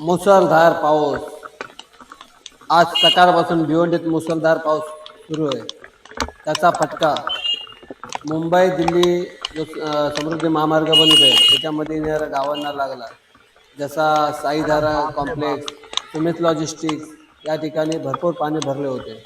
मुसळधार पाऊस. आज सकाळपासून भिवंडीत मुसळधार पाऊस सुरू आहे. त्याचा फटका मुंबई दिल्ली जो समृद्धी महामार्ग बनत आहे. त्याच्यामध्ये येणाऱ्या गावांना लागला. जसा साईधारा कॉम्प्लेक्स सुमित लॉजिस्टिक्स या ठिकाणी भरपूर पाणी भरले होते.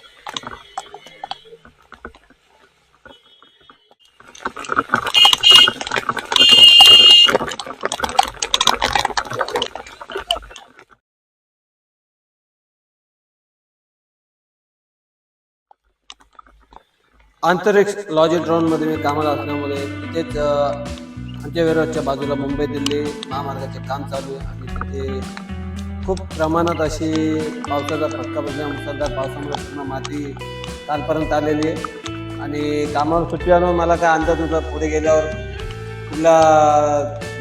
अंतरिक्ष लॉजिक ड्रोनमध्ये मी कामाला असल्यामुळे तिथेच आमच्या वेरोजच्या बाजूला मुंबई दिल्ली महामार्गाचे काम चालू आहे आणि तिथे खूप प्रमाणात अशी पावसाचा फटका बसल्या मुसळधार पावसामुळे पूर्ण माती कालपर्यंत आलेली आहे. आणि कामावर सुट्टी आणून मला काय अंदाज होता पुढे गेल्यावर कुठला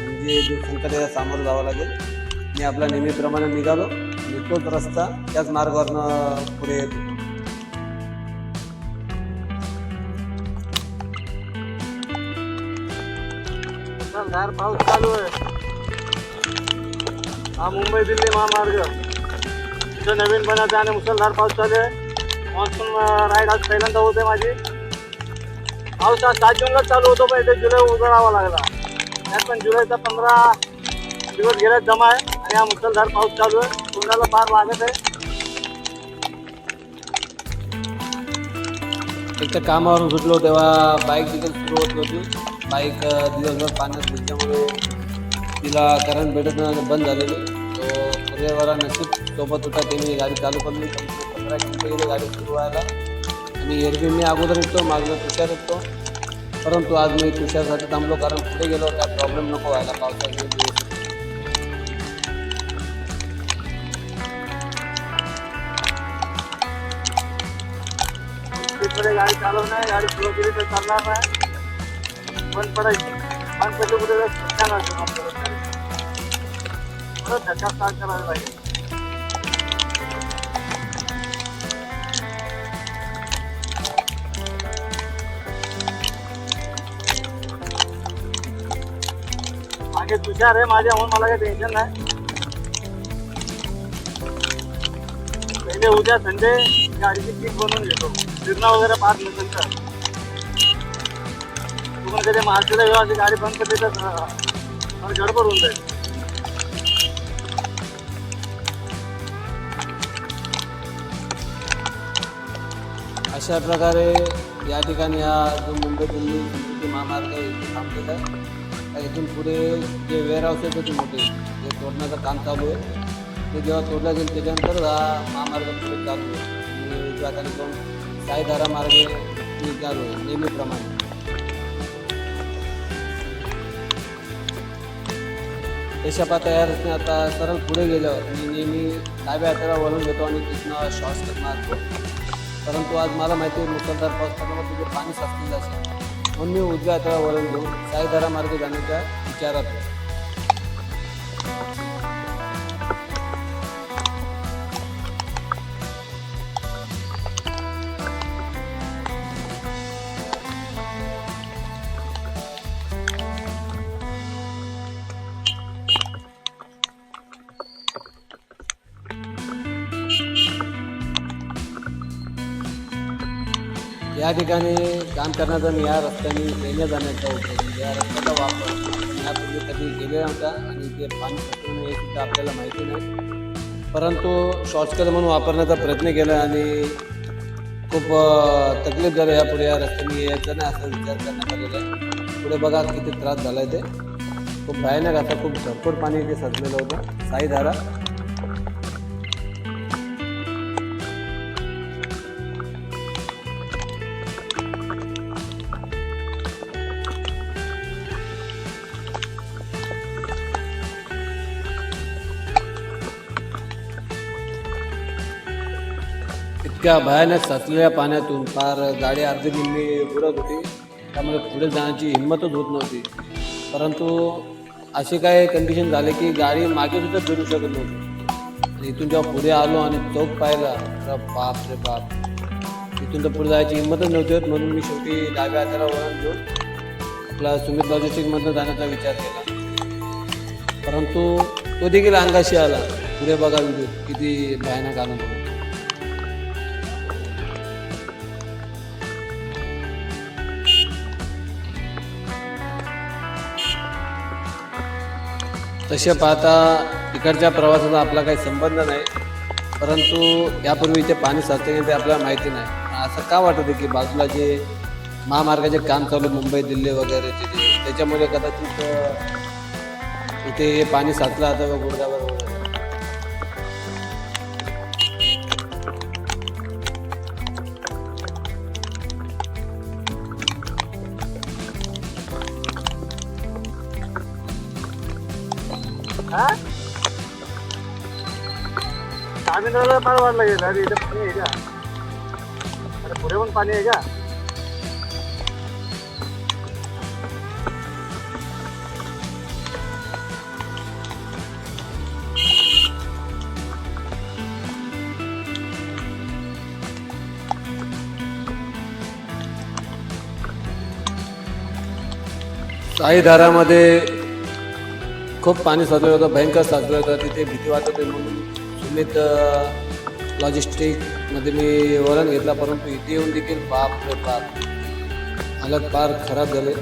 म्हणजे जो संकटाला सामोरं जावं लागेल. मी आपल्या नेहमीप्रमाणे निघालो तोच रस्ता त्याच मार्गावरनं पुढे चार पाऊस चालू आहे. हा मुंबई दिल्ली महामार्ग. इथं नवीन बनवते आणि मुसळधार पाऊस चालू आहे. मॉन्सून राईड आज पहिल्यांदा होते माझी. पाऊस आज सात जूनला चालू होतो पण इथे जुलै उजळावा लागला. त्यात पण जुलैचा पंधरा दिवस गेल्यात जमा आहे आणि हा मुसळधार पाऊस चालू आहे. तोंडाला फार लागत आहे. एक तर कामावरून सुटलो तेव्हा बाईक तिथे सुरू होत नव्हती. बाईक दिवसभर पाण्यात भिजल्यामुळे तिला करंट भेटत नाही बंद झालेली तो पर्यावरण नशीब सोबत होता त्यांनी गाडी चालू करून पंधरा किलोमीटर गाडी सुरू व्हायला. आणि एरवी मी अगोदर येतो मागलं तुषार येतो. परंतु आज मी तुषारसाठी थांबलो कारण पुढे गेलो त्या प्रॉब्लेम नको व्हायला पावसाचे गाडी चालवणार गाडी सुरू केली तर चालणार नाही. बंद पडायची. बंद पडलं कुठे तर छान असतं आपल्याला. परत धक्का स्टार्ट करायला पाहिजे मागे तुषार आहे माझ्या म्हणून मला काही टेन्शन नाही. पहिले उद्या संडे गाडीची किट बनवून घेतो. फिरणं वगैरे पाच नंतर पण कधी मार्केटला जेव्हा ती गाडी बंद करते तर अं, गडबड होऊन जाईल. अशा प्रकारे या ठिकाणी हा जो मुंबई दिल्ली ते महामार्ग इथे थांबलेला आहे. इथून पुढे जे वेअरहाऊस आहेत ते मोठे जे तोडण्याचं काम चालू आहे. ते जेव्हा तोडलं जाईल त्याच्यानंतर हा महामार्ग पुढे चालू आहे. आणि उजव्या हाताने साईधारा मार्ग चालू आहे नेहमीप्रमाणे. देशापा तयार असणे आता सरळ पुढे गेल्यावर मी नेहमी डाव्या हाताला वळून घेतो आणि तिथनं श्वास मारतो. परंतु आज मला माहिती आहे मुसळधार पाऊस पडल्यामुळे तिथे पाणी साचलेलं असेल म्हणून मी उजव्या हाताला वळून घेऊन साईधारा मार्गे जाण्याच्या विचारात या ठिकाणी काम करण्याचा मी या रस्त्याने येण्या जाण्याचा उपयोग या रस्त्याचा वापर यापूर्वी कधी गेलेला नव्हता आणि ते पाणी पसरून हे सुद्धा आपल्याला माहिती नाही. परंतु शॉर्टकट म्हणून वापरण्याचा प्रयत्न केला आणि खूप तकलीफ झाली यापुढे या रस्त्याने यायचं नाही असा विचार करण्यात आलेला आहे. पुढे बघा किती त्रास झाला आहे ते. खूप भयानक आता खूप भरपूर पाणी इथे साचलेलं होतं. साईधारा इतक्या भयानक साचलेल्या पाण्यातून फार गाडी अर्धी निम्मी बुडत होती. त्यामुळे पुढे जाण्याची हिंमतच होत नव्हती. परंतु असे काय कंडिशन झाले की गाडी मागे सुद्धा फिरू शकत नव्हती. आणि इथून जेव्हा पुढे आलो आणि चौक पाहिला तर बाप रे बाप. इथून तर पुढे जायची हिंमतच नव्हती होत म्हणून मी शेवटी डाव्या हाताला वळण घेऊन आपला सुमित लॉजिस्टिकमधनं जाण्याचा विचार केला. परंतु तो देखील अंगाशी आला. पुढे बघा किती भयानक आनंद आहे. तसे पाहता इकडच्या प्रवासाचा आपला काही संबंध नाही परंतु यापूर्वी इथे पाणी साचते ते आपल्याला माहिती नाही. असं का वाटत आहे की बाजूला जे महामार्गाचे काम चालू आहे, मुंबई दिल्ली वगैरे तिथे त्याच्यामुळे कदाचित इथे हे पाणी साचलं आता गुडगावर वगैरे हा? तामिळनाडूला वाढ लागेल अरे इथं पाणी आहे का? अरे पुढे पण पाणी आहे का? साईधारामध्ये खूप पाणी साचलं होतं भयंकर साचलं होतं. तिथे भीती वाटत होती म्हणून सुमित लॉजिस्टिकमध्ये मी वरण घेतला परंतु इथे येऊन देखील बाप रे बाप हालत फार खराब झाले.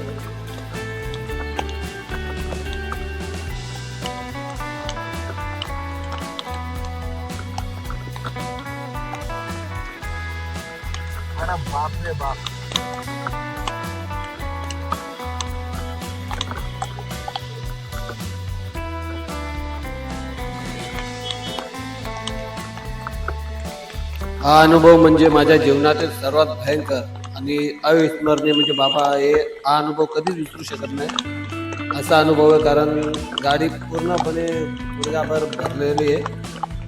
बाप रे बाप. हा अनुभव म्हणजे माझ्या जीवनातील सर्वात भयंकर आणि अविस्मरणीय म्हणजे बाबा हे हा अनुभव कधीच विसरू शकत नाही. असा अनुभव आहे कारण गाडी पूर्णपणे गुडघाभर भरलेली आहे.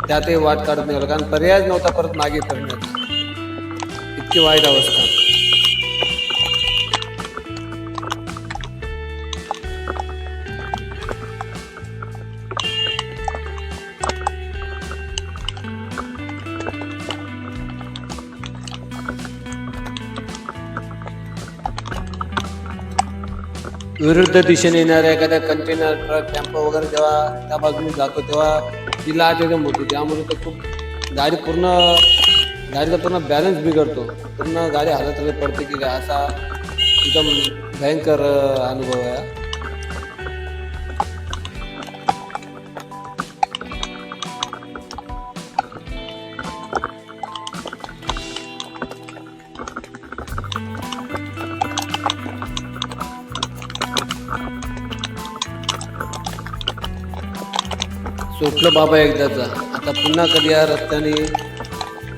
त्यातही वाट काढत नाही. कारण पर्यायच नव्हता परत मागे फिरण्याचा. इतकी वाईट अवस्था. विरुद्ध दिशेने येणाऱ्या एखाद्या कंटेनर ट्रक टॅम्पो वगैरे जेव्हा त्या बाजूने जातो तेव्हा ती लाट एकदम होती. त्यामुळे तो खूप गाडी पूर्ण गाडीचा पूर्ण बॅलन्स बिघडतो. पूर्ण गाडी हालत पडते की काय? असा एकदम भयंकर अनुभव आहे. सुटलं बाबा एकदाचा आता पुन्हा कधी या रस्त्याने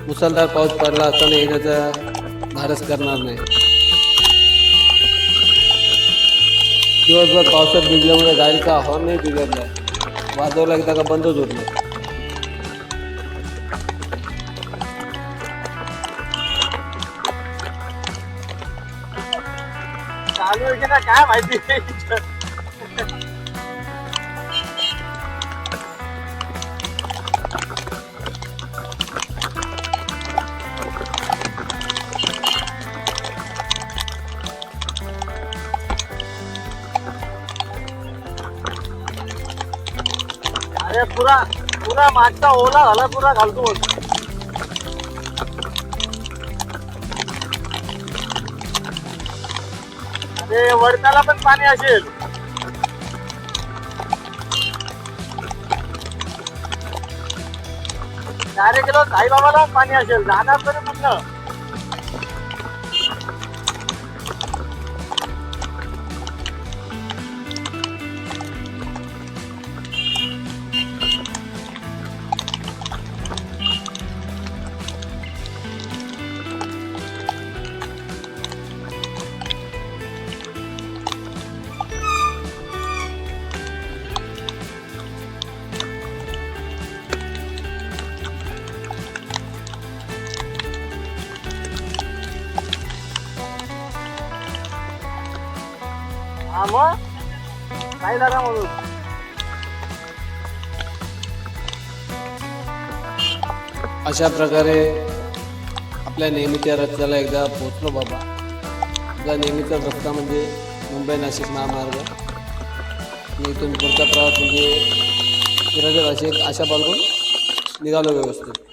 मुसळधार पाऊस पडला असताना येण्याचा धाडस करणार नाही. दिवसभर पावसात भिजल्यामुळे गाडीचा हॉर्नही हो, बिघडला. वाजवला एकदा का बंदच होत नाही नाही काय माहिती? अरे पुरा पुरा मागचा ओला झाला पुरा घालतो. अरे वडताला पण पाणी असेल. डायरेक्ट गेलो साईबाबाला पाणी असेल. जाणार तरी म्हणलं काय म्हणून अशा प्रकारे आपल्या नेहमीच्या रस्त्याला एकदा पोचलो बाबा. आपला नेहमीचा रस्ता म्हणजे मुंबई नाशिक महामार्ग. आणि इथून पुढचा प्रवास म्हणजे फिरायचं असे अशा बाळगून निघालो व्यवस्थित.